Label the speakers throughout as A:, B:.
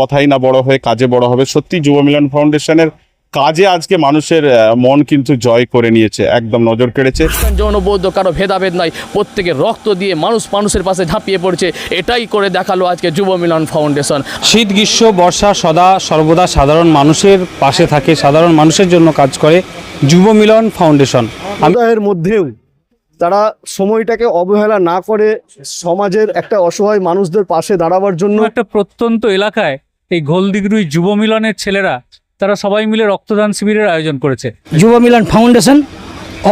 A: কথাই না বড় হয়ে কাজে বড় হবে। সত্যি যুব মিলন ফাউন্ডেশনের কাজে আজকে মানুষের মন কিন্তু জয় করে নিয়েছে একদম নজর কেড়েছে।
B: যৌন বৌদ্ধ কারও ভেদাভেদ নয় প্রত্যেকে রক্ত দিয়ে মানুষ মানুষের পাশে ঝাঁপিয়ে পড়ছে এটাই করে দেখাল আজকে যুব মিলন ফাউন্ডেশন।
C: শীত গ্রীষ্ম বর্ষা সদা সর্বদা সাধারণ মানুষের পাশে থাকে সাধারণ মানুষের জন্য কাজ করে যুব মিলন ফাউন্ডেশন।
D: সमुदाয়ের মধ্যেও তারা সময়টাকে অবহেলা না করে সমাজের একটা অসহায় মানুষদের পাশে দাঁড়াবার জন্য
E: একটা প্রত্যন্ত এলাকায় এই গোলদিগরুই যুব মিলনের ছেলেরা তারা সবাই মিলে রক্তদান শিবিরের আয়োজন করেছে।
F: যুব মিলন ফাউন্ডেশন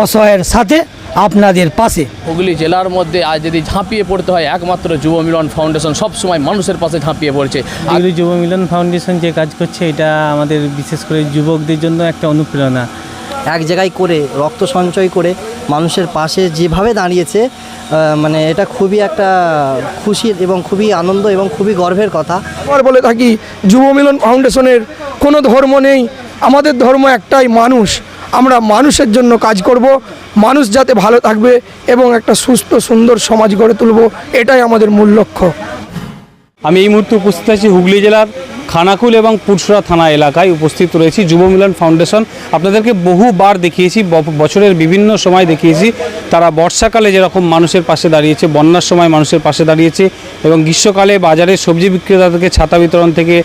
F: অসহায়ের সাথে আপনাদের পাশে।
B: হুগলি জেলার মধ্যে আজ যদি ঝাঁপিয়ে পড়তে হয় একমাত্র যুব মিলন ফাউন্ডেশন সবসময় মানুষের পাশে ঝাঁপিয়ে পড়ছে। আর
G: এগুলি যুব মিলন ফাউন্ডেশন যে কাজ করছে এটা আমাদের বিশেষ করে যুবকদের জন্য একটা অনুপ্রেরণা।
H: এক জায়গায় করে, রক্ত সঞ্চয় করে মানুষের পাশে যেভাবে দাঁড়িয়েছে মানে এটা খুবই একটা খুশির এবং খুবই আনন্দ এবং খুবই গর্বের কথা।
I: আবার বলে থাকি, যুব মিলন ফাউন্ডেশনের কোনো ধর্ম নেই, আমাদের ধর্ম একটাই মানুষ। আমরা মানুষের জন্য কাজ করব, মানুষ যাতে ভালো থাকবে এবং একটা সুস্থ, সুন্দর সমাজ গড়ে তুলব, এটাই আমাদের মূল লক্ষ্য।
C: আমি এই মুহূর্তে উপস্থিত আছি হুগলি জেলার খানাকুল এবং পুরসুরা থানা এলাকায় উপস্থিত রয়েছি যুব মিলন ফাউন্ডেশন। আপনাদেরকে বহুবার দেখিয়েছি বছরের বিভিন্ন সময় দেখিয়েছি। তারা বর্ষাকালে যেরকম মানুষের পাশে দাঁড়িয়েছে, বন্যার সময় মানুষের পাশে দাঁড়িয়েছে এবং গ্রীষ্মকালে বাজারে সবজি বিক্রেতাদেরকে ছাতা বিতরণ থেকে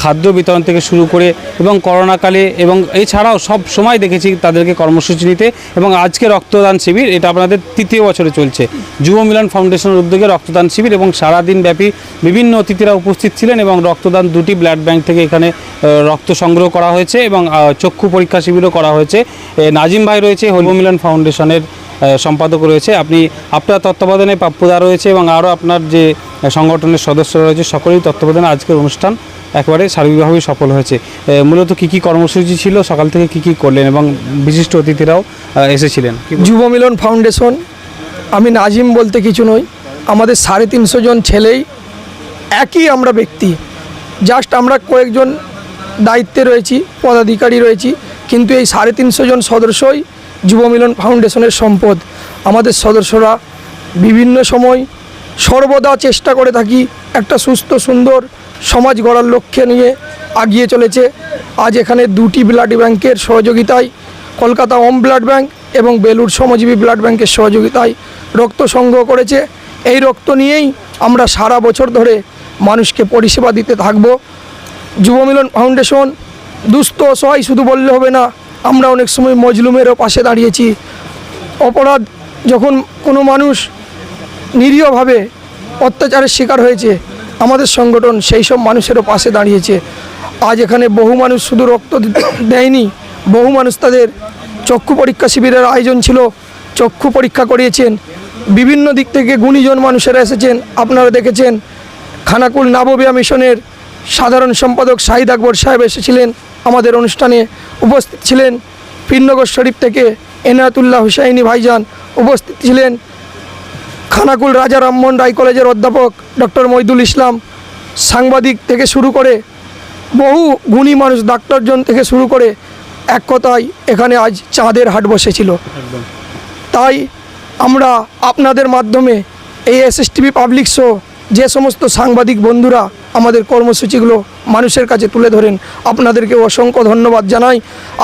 C: খাদ্য বিতরণ থেকে শুরু করে এবং করোনাকালে এবং এছাড়াও সব সময় দেখেছি তাদেরকে কর্মসূচি নিতে এবং আজকে রক্তদান শিবির, এটা আপনাদের তৃতীয় বছরে চলছে। যুব মিলন ফাউন্ডেশনের উদ্যোগে রক্তদান শিবির এবং সারাদিন ব্যাপী বিভিন্ন অতিথিরা উপস্থিত ছিলেন এবং রক্তদান দুটি ব্লাড ব্যাংক থেকে এখানে রক্ত সংগ্রহ করা হয়েছে এবং চক্ষু পরীক্ষা শিবিরও করা হয়েছে। নাজিম ভাই রয়েছে, যুব মিলন ফাউন্ডেশনের সম্পাদক রয়েছে। আপনি, আপনার তত্ত্বাবধানে পাপ্পুদা রয়েছে এবং আরও আপনার যে সংগঠনের সদস্য রয়েছে, সকলেই তত্ত্বাবধানে আজকের অনুষ্ঠান একেবারে সার্বিকভাবেই সফল হয়েছে। মূলত কী কী কর্মসূচি ছিল? সকাল থেকে কী কী করলেন এবং বিশিষ্ট অতিথিরাও এসেছিলেন?
I: যুব মিলন ফাউন্ডেশন, আমি নাজিম বলতে কিছু নই, আমাদের সাড়ে তিনশো জন ছেলেই একই আমরা ব্যক্তি। জাস্ট আমরা কয়েকজন দায়িত্বে রয়েছি, পদাধিকারী রয়েছি, কিন্তু এই সাড়ে তিনশো জন সদস্যই যুব মিলন ফাউন্ডেশনের সম্পদ। আমাদের সদস্যরা বিভিন্ন সময় সর্বদা চেষ্টা করে থাকি একটা সুস্থ, সুন্দর সমাজ গড়ার লক্ষ্যে নিয়ে আগিয়ে চলেছে। আজ এখানে দুটি ব্লাড ব্যাংকের সহযোগিতায়, কলকাতা ওম ব্লাড ব্যাংক এবং বেলুর শ্রমজীবী ব্লাড ব্যাংকের সহযোগিতায় রক্ত সংগ্রহ করেছে। এই রক্ত নিয়েই আমরা সারা বছর ধরে মানুষকে পরিষেবা দিতে থাকব। যুব মিলন ফাউন্ডেশন দুস্থ অসহায় শুধু বললে হবে না, আমরা অনেক সময় মজলুমেরও পাশে দাঁড়িয়েছি। অপরাধ যখন কোনো মানুষ নিরীহভাবে অত্যাচারের শিকার হয়েছে আমাদের সংগঠন সেই সব মানুষেরও পাশে দাঁড়িয়েছে। আজ এখানে বহু মানুষ শুধু রক্ত দেয়নি, বহু মানুষ তাদের চক্ষু পরীক্ষা শিবিরের আয়োজন ছিল, চক্ষু পরীক্ষা করিয়েছেন। বিভিন্ন দিক থেকে গুণীজন মানুষেরা এসেছেন, আপনারা দেখেছেন, খানাকুল নাববিয়া মিশনের সাধারণ সম্পাদক শাহিদ আকবর সাহেব এসেছিলেন, আমাদের অনুষ্ঠানে উপস্থিত ছিলেন। পীরনগর শরীফ থেকে এনায়াতুল্লাহ হুসাইনি ভাইজান উপস্থিত ছিলেন। খানাকুল রাজা রামমোহন রায় কলেজের অধ্যাপক ডক্টর মইদুল ইসলাম সাংবাদিক থেকে শুরু করে বহু গুণী মানুষ ডাক্তারজন থেকে শুরু করে এক কথায় এখানে আজ চাঁদের হাট বসেছিল। তাই আমরা আপনাদের মাধ্যমে এই এসএসটিভি পাবলিক শো যে সমস্ত সাংবাদিক বন্ধুরা আমাদের কর্মসূচিগুলো মানুষের কাছে তুলে ধরেন আপনাদেরকে অসংখ্য ধন্যবাদ জানাই।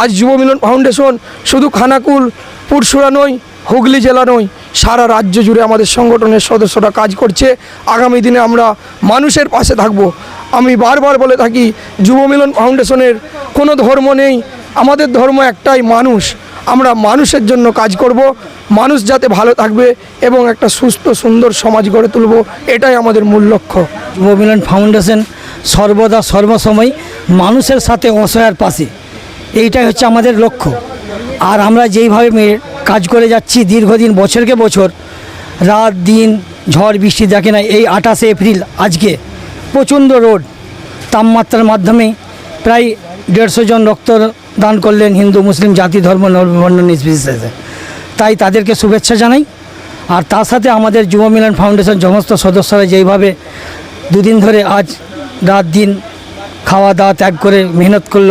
I: আজ যুব মিলন ফাউন্ডেশন শুধু খানাকুল পুরসুরা নয় হুগলি জেলা নয়, সারা রাজ্য জুড়ে আমাদের সংগঠনের সদস্যরা কাজ করছে। আগামী দিনে আমরা মানুষের পাশে থাকব। আমি বারবার বলে থাকি, যুব মিলন ফাউন্ডেশনের কোনো ধর্ম নেই, আমাদের ধর্ম একটাই মানুষ। আমরা মানুষের জন্য কাজ করব, মানুষ যাতে ভালো থাকবে এবং একটা সুস্থ, সুন্দর সমাজ গড়ে তুলব, এটাই আমাদের মূল লক্ষ্য।
F: যুব মিলন ফাউন্ডেশন সর্বদা সর্বসময় মানুষের সাথে অসহায়ের পাশে। এইটাই হচ্ছে আমাদের লক্ষ্য। আর আমরা যেইভাবে কাজ করে যাচ্ছি দীর্ঘদিন, বছরকে বছর। রাত, দিন, ঝড়, বৃষ্টি দেখে না এই আঠাশে এপ্রিল, আজকে প্রচণ্ড রোড তাপমাত্রার মাধ্যমে প্রায় দেড়শো জন রক্ত দান করলেন হিন্দু, মুসলিম, জাতি, ধর্ম বর্ণ, নির্বিশেষে। তাই তাদেরকে শুভেচ্ছা জানাই। আর তার সাথে আমাদের যুব মিলন ফাউন্ডেশন সমস্ত সদস্যরা যেইভাবে দুদিন ধরে আজ রাত, দিন খাওয়া দাওয়া ত্যাগ করে মেহনত করল,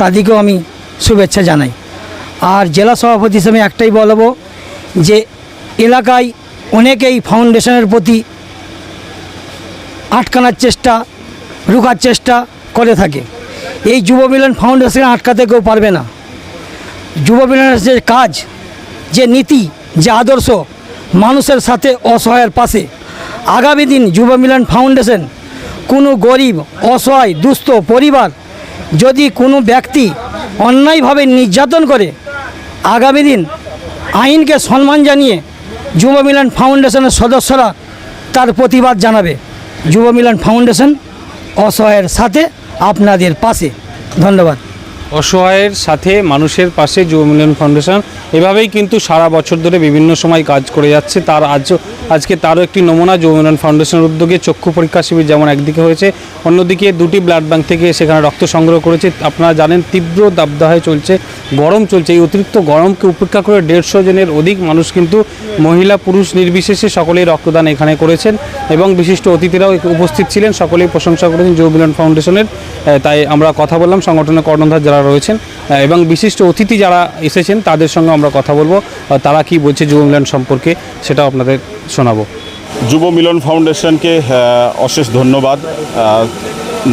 F: তাদেরকেও আমি শুভেচ্ছা জানাই। আর জেলা সভাপতি হিসেবে একটাই বলব যে এলাকায় অনেকেই ফাউন্ডেশনের প্রতি আটকানোর চেষ্টা, রুখার চেষ্টা করে থাকে। এই যুব মিলন ফাউন্ডেশন আটকাতে কেউ পারবে না। যুব মিলনের যে কাজ, যে নীতি, যে আদর্শ মানুষের সাথে অসহায়ের পাশে, আগামী দিন যুব মিলন ফাউন্ডেশন কোনো গরিব, অসহায়, দুস্থ পরিবার যদি কোনো ব্যক্তি অন্যায়ভাবে নির্যাতন করে আগামী দিন আইনকে সম্মান জানিয়ে যুব মিলন ফাউন্ডেশনের সদস্যরা তার প্রতিবাদ জানাবে। যুব মিলন ফাউন্ডেশন অসহায়ের সাথে আপনাদের পাশে। ধন্যবাদ।
C: অসহায়ের সাথে মানুষের পাশে যুব মিলন ফাউন্ডেশন। এভাবেই কিন্তু সারা বছর ধরে বিভিন্ন সময় কাজ করে যাচ্ছে। তার আজ, আজকে তারও একটি নমুনা যুব মিলন ফাউন্ডেশনের উদ্যোগে চক্ষু পরীক্ষা শিবির যেমন একদিকে হয়েছে, অন্যদিকে দুটি ব্লাড ব্যাংক থেকে সেখানে রক্ত সংগ্রহ করেছে। আপনারা জানেন, তীব্র দাবদাহে চলছে, গরম চলছে। এই অতিরিক্ত গরমকে উপেক্ষা করে দেড়শো জনের অধিক মানুষ কিন্তু মহিলা, পুরুষ নির্বিশেষে সকলেই রক্তদান এখানে করেছেন এবং বিশিষ্ট অতিথিরাও উপস্থিত ছিলেন। সকলেই প্রশংসা করেছেন যুব মিলন ফাউন্ডেশনের। তাই আমরা কথা বললাম। সংগঠনের কর্ণধার যারা রয়েছেন আহ, এবং বিশিষ্ট অতিথি যারা এসেছেন তাদের সঙ্গে আমরা কথা বলব। তারা কি বলছে যুব মিলন সম্পর্কে সেটাও আপনাদের শোনাবো।
A: যুব মিলন ফাউন্ডেশনকে অশেষ ধন্যবাদ।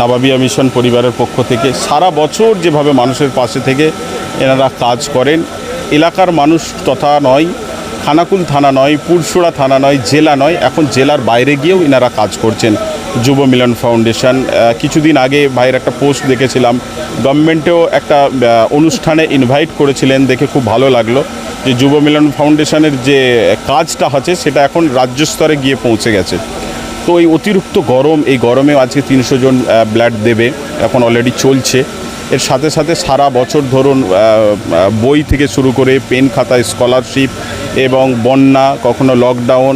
A: নাবাবিয়া মিশন পরিবারের পক্ষ থেকে সারা বছর যেভাবে মানুষের পাশে থেকে এনারা কাজ করেন এলাকার মানুষ তথা নয় খানাকুল থানা নয় পুরসুরা থানা নয় জেলা নয় এখন জেলার বাইরে গিয়েও এনারা কাজ করছেন। যুব মিলন ফাউন্ডেশন। কিছুদিন আগে ভাইয়ের একটা পোস্ট দেখেছিলাম। গভর্নমেন্টেও একটা অনুষ্ঠানে ইনভাইট করেছিলেন। দেখে খুব ভালো লাগল যে যুব মিলন ফাউন্ডেশনের যে কাজটা আছে সেটা এখন রাজ্য স্তরে গিয়ে পৌঁছে গেছে। তো এই অতিরিক্ত গরম, এই গরমে আজকে তিনশো জন ব্লাড দেবে। এখন অলরেডি চলছে। এর সাথে সাথে সারা বছর ধরুন বই থেকে শুরু করে, পেন খাতা স্কলারশিপ এবং বন্যা, কখনো লকডাউন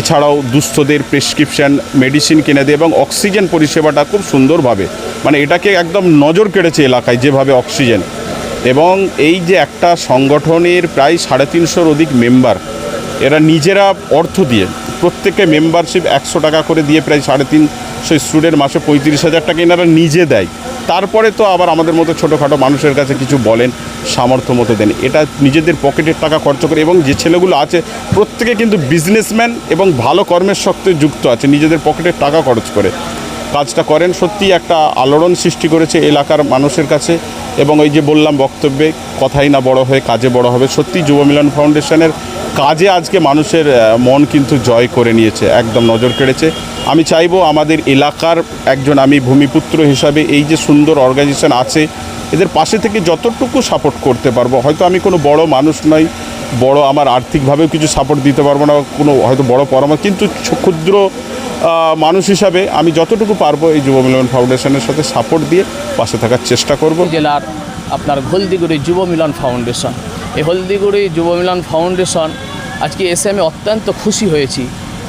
A: এছাড়াও দুস্থদের প্রেসক্রিপশন, মেডিসিন কিনে দেয় এবং অক্সিজেন পরিষেবাটা খুব সুন্দরভাবে মানে এটাকে একদম নজর কেড়েছে এলাকায় যেভাবে অক্সিজেন। এবং এই যে একটা সংগঠনের প্রায় সাড়ে তিনশোর অধিক মেম্বার, এরা নিজেরা অর্থ দিয়ে প্রত্যেকে মেম্বারশিপ একশো টাকা করে দিয়ে প্রায় সাড়ে তিনশো স্টুডেন্ট মাসে পঁয়ত্রিশ হাজার টাকা এনারা নিজে দেয়। তারপরে তো আবার আমাদের মতো ছোটোখাটো মানুষের কাছে কিছু বলেন সামর্থ্য মতো দেন। এটা নিজেদের পকেটের টাকা খরচ করে এবং যে ছেলেগুলো আছে, প্রত্যেকে কিন্তু বিজনেসম্যান এবং ভালো কর্মের সত্ত্বে যুক্ত আছে, নিজেদের পকেটের টাকা খরচ করে। কাজটা করেন, সত্যি একটা আলোড়ন সৃষ্টি করেছে এলাকার মানুষের কাছে এবং ওই যে বললাম বক্তব্যে, কথাই না বড় হয়ে কাজে বড় হবে। সত্যি যুব মিলন ফাউন্ডেশনের কাজে আজকে মানুষের মন কিন্তু জয় করে নিয়েছে, একদম নজর কেড়েছে। আমি চাইব আমাদের এলাকার একজন আমি ভূমিপুত্র হিসাবে এই যে সুন্দর অর্গানাইজেশন আছে, এদের পাশে থেকে যতটুকু সাপোর্ট করতে পারব, হয়তো আমি কোনো বড় মানুষ নই, বড় আমার আর্থিকভাবেও কিছু সাপোর্ট দিতে পারব না, কোনো হয়তো বড় পরামর্শ কিন্তু ক্ষুদ্র মানুষ হিসাবে আমি যতটুকু পারব এই যুব মিলন ফাউন্ডেশনের সাথে সাপোর্ট দিয়ে পাশে থাকার চেষ্টা করব।
B: জেলার আপনার হলদিগুড়ি যুব মিলন ফাউন্ডেশন এই হলদিগুড়ি যুব মিলন ফাউন্ডেশন আজকে এসে আমি অত্যন্ত খুশি হয়েছি।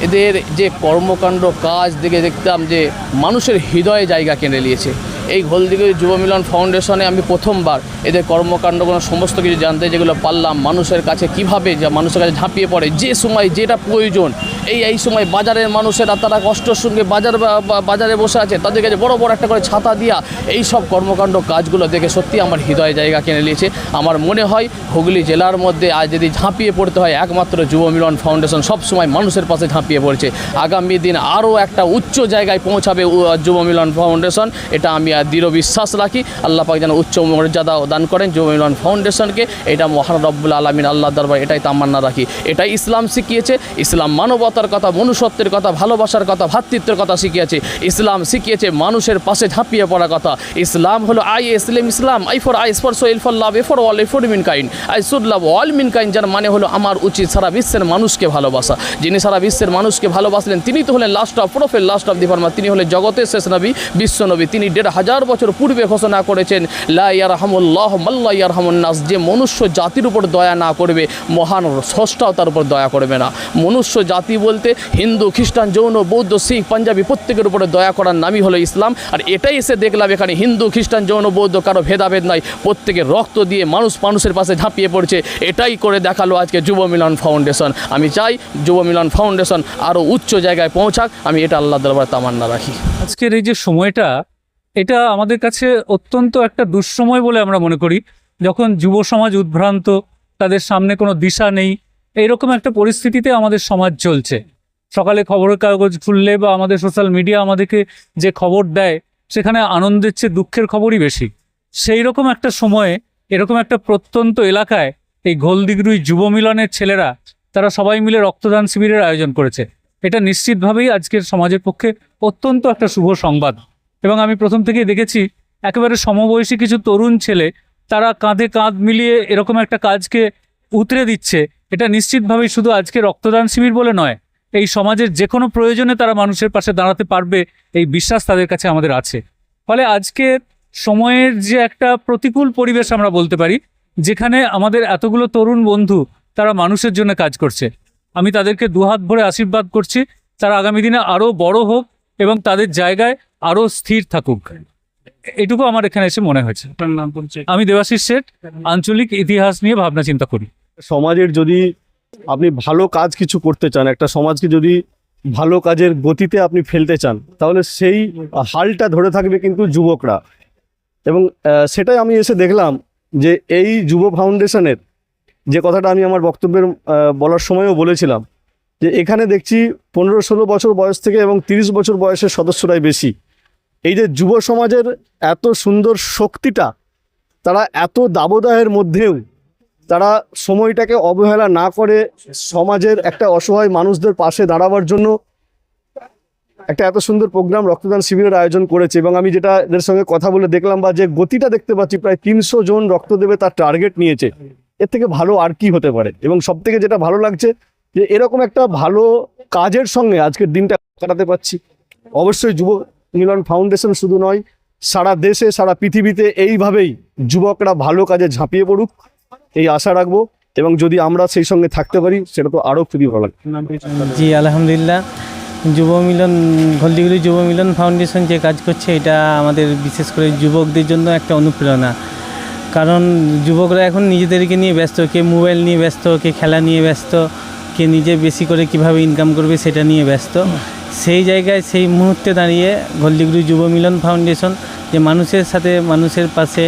B: এদের যে কর্মকাণ্ড কাজ দেখে দেখতাম যে মানুষের হৃদয়ে জায়গা কেনে নিয়েছে। এই হলদিগির যুব মিলন ফাউন্ডেশনে আমি প্রথমবার এদের কর্মকাণ্ডগুলো সমস্ত কিছু জানতে যেগুলো পারলাম, মানুষের কাছে কীভাবে যা মানুষের কাছে ঝাঁপিয়ে পড়ে, যে সময় যেটা প্রয়োজন এই এই সময় বাজারের মানুষেরা তারা কষ্টের সঙ্গে বাজার বাজারে বসে আছে, তাদের কাছে বড় বড় একটা করে ছাতা দিয়া এই সব কর্মকাণ্ড কাজগুলো দেখে সত্যি আমার হৃদয়ে জায়গা কিনে নিয়েছে। আমার মনে হয় হুগলি জেলার মধ্যে আজ যদি ঝাঁপিয়ে পড়তে হয়, একমাত্র যুব মিলন ফাউন্ডেশন সবসময় মানুষের পাশে ঝাঁপিয়ে পড়ছে। আগামী দিন আরও একটা উচ্চ জায়গায় পৌঁছাবে যুব মিলন ফাউন্ডেশন, এটা আমি দৃঢ় বিশ্বাস রাখি। আল্লাহ পাক যেন উচ্চ মর্যাদা দান করেন যুব মিলন ফাউন্ডেশনকে। এটা মহান রব্বুল আলমিন আল্লাহ দরবার এটাই তামান্না রাখি। এটাই ইসলাম শিখিয়েছে, ইসলাম মানবতার কথা, মনুষ্যত্বের কথা, ভালোবাসার কথা, ভাতৃত্বের কথা শিখিয়েছে। ইসলাম শিখিয়েছে মানুষের পাশে ঝাঁপিয়ে পড়ার কথা। ইসলাম হলো I Islam Islam I for I for shall for love A for all A for mankind I should love all mankind যার মানে হলো আমার উচিত সারা বিশ্বের মানুষকে ভালোবাসা। যিনি সারা বিশ্বের মানুষকে ভালোবাসলেন, তিনি তো হলেন last of prophet last of the Pharma তিনি হলেন জগতের শেষ নবী, বিশ্ব নবী। তিনি দেড় হাজার বছর পূর্বে ঘোষণা করেছেন, লা ইয়ারহামুল্লাহ মাল্লা ইয়ারহামুন নাস, যে মনুষ্য জাতির উপর দয়া না করবে, মহান স্রষ্টাও তার উপর দয়া করবে না। মনুষ্য জাতি বলতে হিন্দু, খ্রিস্টান, জৈন, বৌদ্ধ, শিখ, পাঞ্জাবি প্রত্যেকের উপরে দয়া করার নামই হলো ইসলাম। আর এটাই এসে দেখলাম এখানে হিন্দু, খ্রিস্টান, জৈন, বৌদ্ধ কারও ভেদাভেদ নয় প্রত্যেকের রক্ত দিয়ে মানুষ মানুষের পাশে ঝাঁপিয়ে পড়ছে। এটাই করে দেখাল আজকে যুব মিলন ফাউন্ডেশন। আমি চাই যুব মিলন ফাউন্ডেশন আরও উচ্চ জায়গায় পৌঁছাক। আমি এটা আল্লাহ দরবার তামান্না রাখি।
E: আজকের এই যে সময়টা, এটা আমাদের কাছে অত্যন্ত একটা দুঃসময় বলে আমরা মনে করি। যখন যুব সমাজ উদ্ভ্রান্ত, তাদের সামনে কোনো দিশা নেই এইরকম একটা পরিস্থিতিতে আমাদের সমাজ চলছে। সকালে খবরের কাগজ খুললে বা আমাদের সোশ্যাল মিডিয়া আমাদেরকে যে খবর দেয়, সেখানে আনন্দের চেয়ে দুঃখের খবরই বেশি। সেই রকম একটা সময়ে, এরকম একটা প্রত্যন্ত এলাকায় এই গোলদিগরুই যুব মিলনের ছেলেরা, তারা সবাই মিলে রক্তদান শিবিরের আয়োজন করেছে। এটা নিশ্চিতভাবেই আজকের সমাজের পক্ষে অত্যন্ত একটা শুভ সংবাদ। এবং আমি প্রথম থেকেই দেখেছি, একেবারে সমবয়সী কিছু তরুণ ছেলে, তারা কাঁধে কাঁধ মিলিয়ে এরকম একটা কাজকে উতরে দিচ্ছে। এটা নিশ্চিতভাবেই শুধু আজকে রক্তদান শিবির বলে নয় এই সমাজের যে কোনো প্রয়োজনে তারা মানুষের পাশে দাঁড়াতে পারবে এই বিশ্বাস তাদের কাছে আমাদের আছে। ফলে আজকে সময়ের যে একটা প্রতিকূল পরিবেশ আমরা বলতে পারি যেখানে আমাদের এতগুলো তরুণ বন্ধু তারা মানুষের জন্য কাজ করছে। আমি তাদেরকে দুহাত ভরে আশীর্বাদ করছি তারা আগামী দিনে আরও বড় হোক এবং তাদের জায়গায় আরও স্থির থাকুক। এটুকু আমার এখানে এসে মনে হয়েছে। আমি দেবাশিস শেঠ আঞ্চলিক ইতিহাস নিয়ে ভাবনা চিন্তা করি।
D: সমাজের যদি আপনি ভালো কাজ কিছু করতে চান, একটা সমাজকে যদি ভালো কাজের গতিতে আপনি ফেলতে চান, তাহলে সেই হালটা ধরে থাকবে কিন্তু যুবকরা। এবং সেটাই আমি এসে দেখলাম যে এই যুব ফাউন্ডেশনের যে কথাটা আমি আমার বক্তব্যের বলার সময়ও বলেছিলাম যে এখানে দেখছি পনেরো ষোলো বছর বয়স থেকে এবং তিরিশ বছর বয়সের সদস্যরাই বেশি। এই যে যুব সমাজের এত সুন্দর শক্তিটা, তারা এত দাবদাহের মধ্যেও তারা সময়টাকে অবহেলা না করে সমাজের একটা অসহায় মানুষদের পাশে দাঁড়াবার জন্য একটা এত সুন্দর প্রোগ্রাম রক্তদান শিবিরের আয়োজন করেছে এবং আমি যেটা এদের সঙ্গে কথা বলে দেখলাম বা যে গতিটা দেখতে পাচ্ছি, প্রায় তিনশো জন রক্ত দেবে তার টার্গেট নিয়েছে। এর থেকে ভালো আর কি হতে পারে? এবং সব থেকে যেটা ভালো লাগছে যে এরকম একটা ভালো কাজের সঙ্গে আজকের দিনটা কাটাতে পারছি। অবশ্যই যুব মিলন ফাউন্ডেশন শুধু নয়, সারা দেশে, সারা পৃথিবীতে এইভাবেই যুবকরা ভালো কাজে ঝাঁপিয়ে পড়ুক। এই আশা রাখব এবং যদি আমরা সেই সঙ্গে থাকতে পারি, সেটা তো আরও খুবই ভালো লাগবে।
G: জি, আলহামদুলিল্লাহ। যুব মিলন হলদিগুড়ি যুব মিলন ফাউন্ডেশন যে কাজ করছে, এটা আমাদের বিশেষ করে যুবকদের জন্য একটা অনুপ্রেরণা। কারণ যুবকরা এখন নিজেদেরকে নিয়ে ব্যস্ত, কে মোবাইল নিয়ে ব্যস্ত, কে খেলা নিয়ে ব্যস্ত, কে নিজে বেশি করে কীভাবে ইনকাম করবে সেটা নিয়ে ব্যস্ত। সেই জায়গায়, সেই মুহূর্তে দাঁড়িয়ে হলদিগুড়ি যুব মিলন ফাউন্ডেশন যে মানুষের সাথে, মানুষের পাশে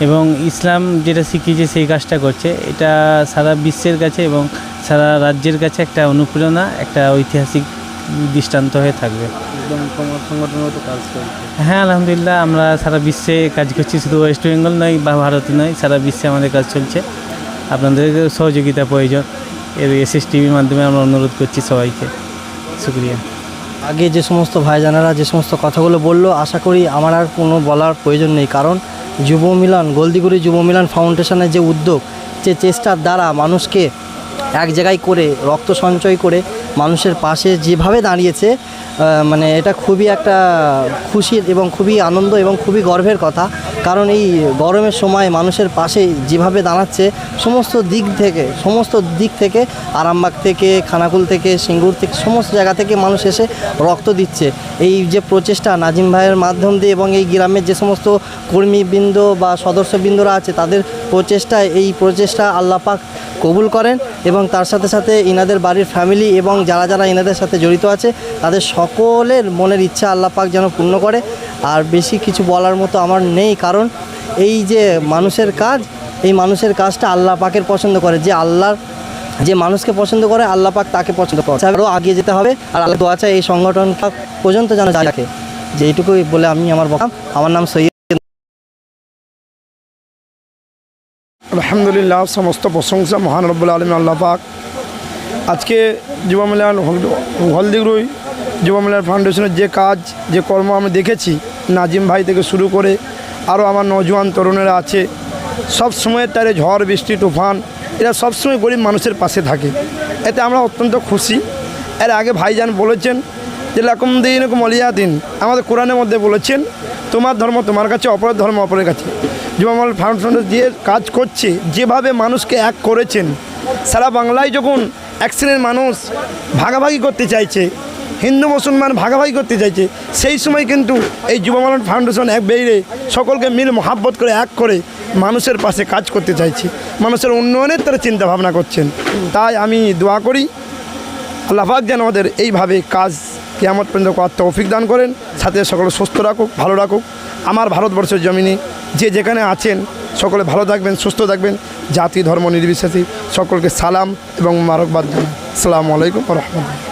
G: এবং ইসলাম যেটা শিখিয়েছে সেই কাজটা করছে। এটা সারা বিশ্বের কাছে এবং সারা রাজ্যের কাছে একটা অনুপ্রেরণা একটা ঐতিহাসিক দৃষ্টান্ত হয়ে থাকবে। হ্যাঁ আলহামদুলিল্লাহ আমরা সারা বিশ্বে কাজ করছি। শুধু ওয়েস্ট বেঙ্গল নয় বা ভারতে নয় সারা বিশ্বে আমাদের কাজ চলছে। আপনাদের সহযোগিতা প্রয়োজন। এর এস এস টিভির মাধ্যমে আমরা অনুরোধ করছি সবাইকে। শুক্রিয়া।
H: আগে যে সমস্ত ভাইজানারা যে সমস্ত কথাগুলো বলল আশা করি আমার আর কোনো বলার প্রয়োজন নেই। কারণ যুব মিলন, গোলদিগুড়ি যুব মিলন ফাউন্ডেশনের যে উদ্যোগ, যে চেষ্টার দ্বারা মানুষকে এক জায়গায় করে রক্ত সঞ্চয় করে মানুষের পাশে যেভাবে দাঁড়িয়েছে মানে এটা খুবই একটা খুশির এবং খুবই আনন্দ এবং খুবই গর্বের কথা। কারণ এই গরমের সময় মানুষের পাশে যেভাবে দাঁড়াচ্ছে, সমস্ত দিক থেকে, সমস্ত দিক থেকে, আরামবাগ থেকে, খানাকুল থেকে, সিঙ্গুর থেকে, সমস্ত জায়গা থেকে মানুষ এসে রক্ত দিচ্ছে। এই যে প্রচেষ্টা নাজিম ভাইয়ের মাধ্যম দিয়ে এবং এই গ্রামের যে সমস্ত কর্মীবৃন্দ বা সদস্যবৃন্দরা আছে, তাদের প্রচেষ্টায় এই প্রচেষ্টা আল্লাপাক কবুল করেন এবং তার সাথে সাথে ইনাদের বাড়ির ফ্যামিলি এবং যারা যারা ইনাদের সাথে জড়িত আছে, তাদের সকলের মনের ইচ্ছা আল্লাহ পাক যেন পূর্ণ করে। আর বেশি কিছু বলার মতো আমার নেই, কারণ এই যে মানুষের কাজ, এই মানুষের কাজটা আল্লাহ পাকের পছন্দ করে। যে আল্লাহর, যে মানুষকে পছন্দ করে, আল্লাহ পাক তাকে পছন্দ করে। আরও আগিয়ে যেতে হবে। আর আল্লাহ দোয়া এই সংগঠন পর্যন্ত যেন যা রাখে যে এইটুকুই বলে আমি আমার আমার নাম সৈয়দ
J: আলহামদুলিল্লাহ, সমস্ত প্রশংসা মহান রব্বুল আলম আল্লাহ পাক। আজকে যুব মিলন হলদিগুড়ি যুব মিলন ফাউন্ডেশনের যে কাজ, যে কর্ম আমি দেখেছি, নাজিম ভাই থেকে শুরু করে আরও আমার নজওয়ান তরুণেরা আছে, সব সময় তারে ঝড়, বৃষ্টি, তুফান, এরা সবসময় গরিব মানুষের পাশে থাকে। এতে আমরা অত্যন্ত খুশি। এর আগে ভাইজান বলেছেন যে, লাকুম দিন অলিয়া দিন আমাদের কোরআনের মধ্যে বলেছেন তোমার ধর্ম, তোমার কাছে অপরের ধর্ম, অপরের কাছে। যুবমল ফাউন্ডেশন দিয়ে কাজ করছে, যেভাবে মানুষকে এক করেছেন, সারা বাংলায় যখন এক শ্রেণির মানুষ ভাগাভাগি করতে চাইছে, হিন্দু, মুসলমান ভাগাভাগি করতে চাইছে, সেই সময় কিন্তু এই যুবমালন ফাউন্ডেশন এক বেরিয়ে সকলকে মিল, মহাব্বত করে এক করে মানুষের পাশে কাজ করতে চাইছে। মানুষের উন্নয়নের তারা চিন্তা ভাবনা করছেন। তাই আমি দোয়া করি আল্লাহাক যেন আমাদের এইভাবে কাজ কেয়ামত পর্যন্ত করার তৌফিক দান করেন। সাথে সকলে সুস্থ রাখুক, ভালো রাখুক। আমার ভারতবর্ষের জমিনে যে যেখানে আছেন, সকলে ভালো থাকবেন, সুস্থ থাকবেন। জাতি, ধর্ম, নির্বিশেষে সকলকে সালাম এবং মারকবাদ সালাম আসসালামু আলাইকুম রহমতুল্লাহ।